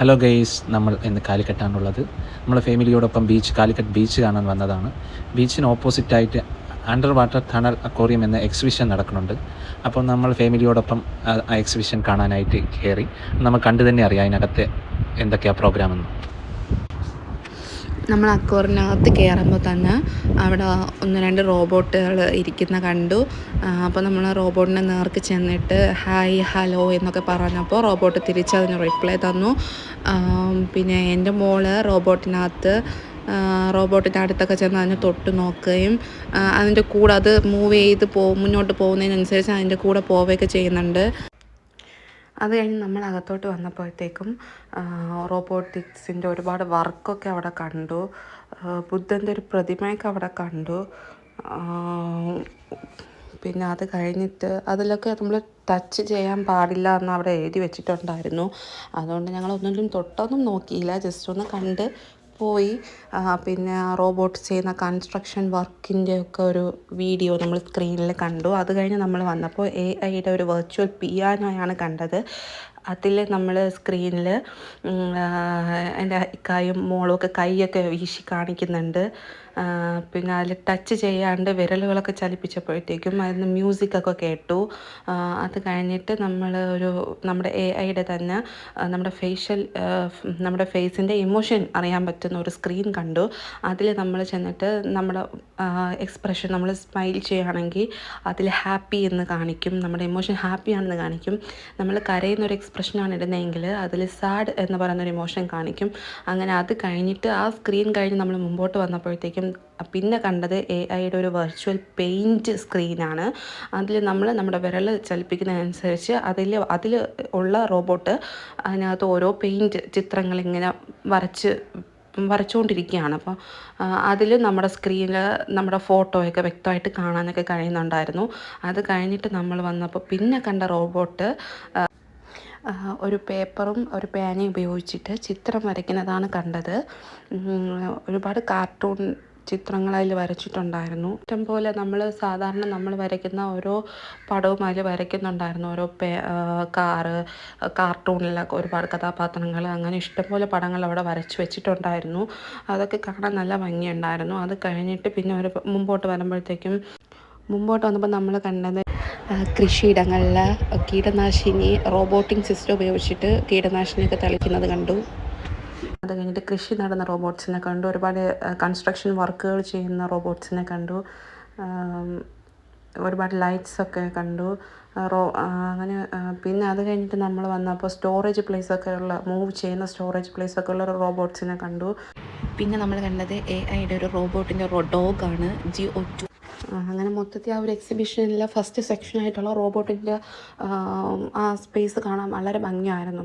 Hello guys നമ്മൾ ഇന്ന് കാലിക്കട്ടാണുള്ളത് നമ്മൾ ഫാമിലിയോടൊപ്പം ബീച്ച് കാലിക്കറ്റ് ബീച്ച് കാണാൻ വന്നതാണ്. ബീച്ചിന് ഓപ്പോസിറ്റായിട്ട് അണ്ടർ വാട്ടർ ടണൽ അക്വോറിയം എന്ന എക്സിബിഷൻ നടക്കുന്നുണ്ട്. അപ്പോൾ നമ്മൾ ഫാമിലിയോടൊപ്പം ആ എക്സിബിഷൻ കാണാനായിട്ട് കയറി. നമ്മൾ കണ്ടു തന്നെ അറിയാം അതിനകത്തെ എന്തൊക്കെയാണ് പ്രോഗ്രാം എന്ന്. നമ്മൾ അക്വറിനകത്ത് കയറുമ്പോൾ തന്നെ അവിടെ ഒന്ന് രണ്ട് റോബോട്ടുകൾ ഇരിക്കുന്ന കണ്ടു. അപ്പോൾ നമ്മൾ റോബോട്ടിനെ നേർക്ക് ചെന്നിട്ട് ഹായ് ഹലോ എന്നൊക്കെ പറഞ്ഞപ്പോൾ റോബോട്ട് തിരിച്ചതിന് റിപ്ലൈ തന്നു. പിന്നെ എന്റെ മോൾ റോബോട്ടിനകത്ത് റോബോട്ടിന്റെ അടുത്തൊക്കെ ചെന്ന് അതിനെ തൊട്ട് നോക്കുകയും അതിന്റെ കൂടെ അത് മൂവ് ചെയ്ത് പോ മുന്നോട്ട് പോകുന്നതിനനുസരിച്ച് അതിന്റെ കൂടെ പോവുകയൊക്കെ ചെയ്യുന്നുണ്ട്. അത് കഴിഞ്ഞ് നമ്മൾ അകത്തോട്ട് വന്നപ്പോഴത്തേക്കും റോബോട്ടിക്സിന്റെ ഒരുപാട് വർക്കൊക്കെ അവിടെ കണ്ടു. ബുദ്ധന്റെ ഒരു പ്രതിമയൊക്കെ അവിടെ കണ്ടു. പിന്നെ അത് കഴിഞ്ഞിട്ട് അതിലൊക്കെ നമ്മൾ ടച്ച് ചെയ്യാൻ പാടില്ല എന്ന് അവിടെ എഴുതി വെച്ചിട്ടുണ്ടായിരുന്നു. അതുകൊണ്ട് ഞങ്ങൾ ഒന്നിലും തൊട്ടൊന്നും നോക്കിയില്ല. ജസ്റ്റ് ഒന്ന് കണ്ട് പോയി. പിന്നെ റോബോട്ട് ചെയ്യുന്ന കൺസ്ട്രക്ഷൻ വർക്കിന്റെ ഒക്കെ ഒരു വീഡിയോ നമ്മൾ സ്ക്രീനിൽ കണ്ടു. അത് കഴിഞ്ഞ് നമ്മൾ വന്നപ്പോൾ എ ഐയുടെ ഒരു വെർച്വൽ പിയാനോയാണ് കണ്ടത്. അതിൽ നമ്മൾ സ്ക്രീനിൽ എന്റെ കൈയും മോളുമൊക്കെ കൈയൊക്കെ വീശി കാണിക്കുന്നുണ്ട്. പിന്നെ അതിൽ ടച്ച് ചെയ്യാണ്ട് വിരലുകളൊക്കെ ചലിപ്പിച്ചപ്പോഴത്തേക്കും അതിന് മ്യൂസിക്കൊക്കെ കേട്ടു. അത് കഴിഞ്ഞിട്ട് നമ്മൾ ഒരു നമ്മുടെ എ ഐയുടെ തന്നെ നമ്മുടെ ഫേഷ്യൽ നമ്മുടെ ഫേസിന്റെ ഇമോഷൻ അറിയാൻ പറ്റുന്ന ഒരു സ്ക്രീൻ കണ്ടു. അതിൽ നമ്മൾ ചെന്നിട്ട് നമ്മുടെ എക്സ്പ്രഷൻ നമ്മൾ സ്മൈൽ ചെയ്യുകയാണെങ്കിൽ അതിൽ ഹാപ്പി എന്ന് കാണിക്കും. നമ്മുടെ ഇമോഷൻ ഹാപ്പിയാണെന്ന് കാണിക്കും. നമ്മൾ കരയുന്ന ഒരു എക്സ്പ്രഷനാണ് ഇടുന്നതെങ്കിൽ അതിൽ സാഡ് എന്ന് പറയുന്ന ഒരു ഇമോഷൻ കാണിക്കും. അങ്ങനെ അത് കഴിഞ്ഞിട്ട് ആ സ്ക്രീൻ കഴിഞ്ഞ് നമ്മൾ മുമ്പോട്ട് വന്നപ്പോഴത്തേക്കും പിന്നെ കണ്ടത് എ ഐയുടെ ഒരു വെർച്വൽ പെയിന്റ് സ്ക്രീനാണ് അതിൽ നമ്മൾ നമ്മുടെ വിരൽ ചലിപ്പിക്കുന്നതനുസരിച്ച് അതിൽ അതിൽ ഉള്ള റോബോട്ട് അതിനകത്ത് ഓരോ പെയിന്റ് ചിത്രങ്ങൾ ഇങ്ങനെ വരച്ച് വരച്ചുകൊണ്ടിരിക്കുകയാണ്. അപ്പോൾ അതിൽ നമ്മുടെ സ്ക്രീനിൽ നമ്മുടെ ഫോട്ടോയൊക്കെ വ്യക്തമായിട്ട് കാണാനൊക്കെ കഴിയുന്നുണ്ടായിരുന്നു. അത് കഴിഞ്ഞിട്ട് നമ്മൾ വന്നപ്പോൾ പിന്നെ കണ്ട റോബോട്ട് ഒരു പേപ്പറും ഒരു പേനയും ഉപയോഗിച്ചിട്ട് ചിത്രം വരയ്ക്കുന്നതാണ് കണ്ടത്. ഒരുപാട് കാർട്ടൂൺ ചിത്രങ്ങൾ അതിൽ വരച്ചിട്ടുണ്ടായിരുന്നു. ഇഷ്ടം പോലെ നമ്മൾ സാധാരണ നമ്മൾ വരയ്ക്കുന്ന ഓരോ പടവും അതിൽ വരയ്ക്കുന്നുണ്ടായിരുന്നു. ഓരോ പേ കാറ് കാർട്ടൂണിലൊക്കെ ഒരുപാട് കഥാപാത്രങ്ങൾ അങ്ങനെ ഇഷ്ടംപോലെ പടങ്ങൾ അവിടെ വരച്ച് വെച്ചിട്ടുണ്ടായിരുന്നു. അതൊക്കെ കാണാൻ നല്ല ഭംഗിയുണ്ടായിരുന്നു. അത് കഴിഞ്ഞിട്ട് പിന്നെ ഒരു മുമ്പോട്ട് വരുമ്പോഴത്തേക്കും മുമ്പോട്ട് വന്നപ്പോൾ നമ്മൾ കണ്ടത് കൃഷിയിടങ്ങളിൽ കീടനാശിനി റോബോട്ടിക് സിസ്റ്റം ഉപയോഗിച്ചിട്ട് കീടനാശിനിയൊക്കെ തളിക്കുന്നത് കണ്ടു. അത് കഴിഞ്ഞിട്ട് കൃഷി നടന്ന റോബോട്ട്സിനെ കണ്ടു. ഒരുപാട് കൺസ്ട്രക്ഷൻ വർക്കുകൾ ചെയ്യുന്ന റോബോട്ട്സിനെ കണ്ടു. ഒരുപാട് ലൈറ്റ്സ് ഒക്കെ കണ്ടു. റോ അങ്ങനെ പിന്നെ അത് കഴിഞ്ഞിട്ട് നമ്മൾ വന്നപ്പോൾ സ്റ്റോറേജ് പ്ലേസ് ഒക്കെ ഉള്ള മൂവ് ചെയ്യുന്ന സ്റ്റോറേജ് പ്ലേസ് ഒക്കെ ഉള്ള റോബോട്ട്സിനെ കണ്ടു. പിന്നെ നമ്മൾ കണ്ടത് എ ഐയുടെ ഒരു റോബോട്ടിന്റെ ഡോഗാണ് ജി ഒ ടു അങ്ങനെ മൊത്തത്തിൽ ആ ഒരു എക്സിബിഷനിലെ ഫസ്റ്റ് സെക്ഷനായിട്ടുള്ള റോബോട്ടിന്റെ ആ സ്പേസ് കാണാൻ വളരെ ഭംഗിയായിരുന്നു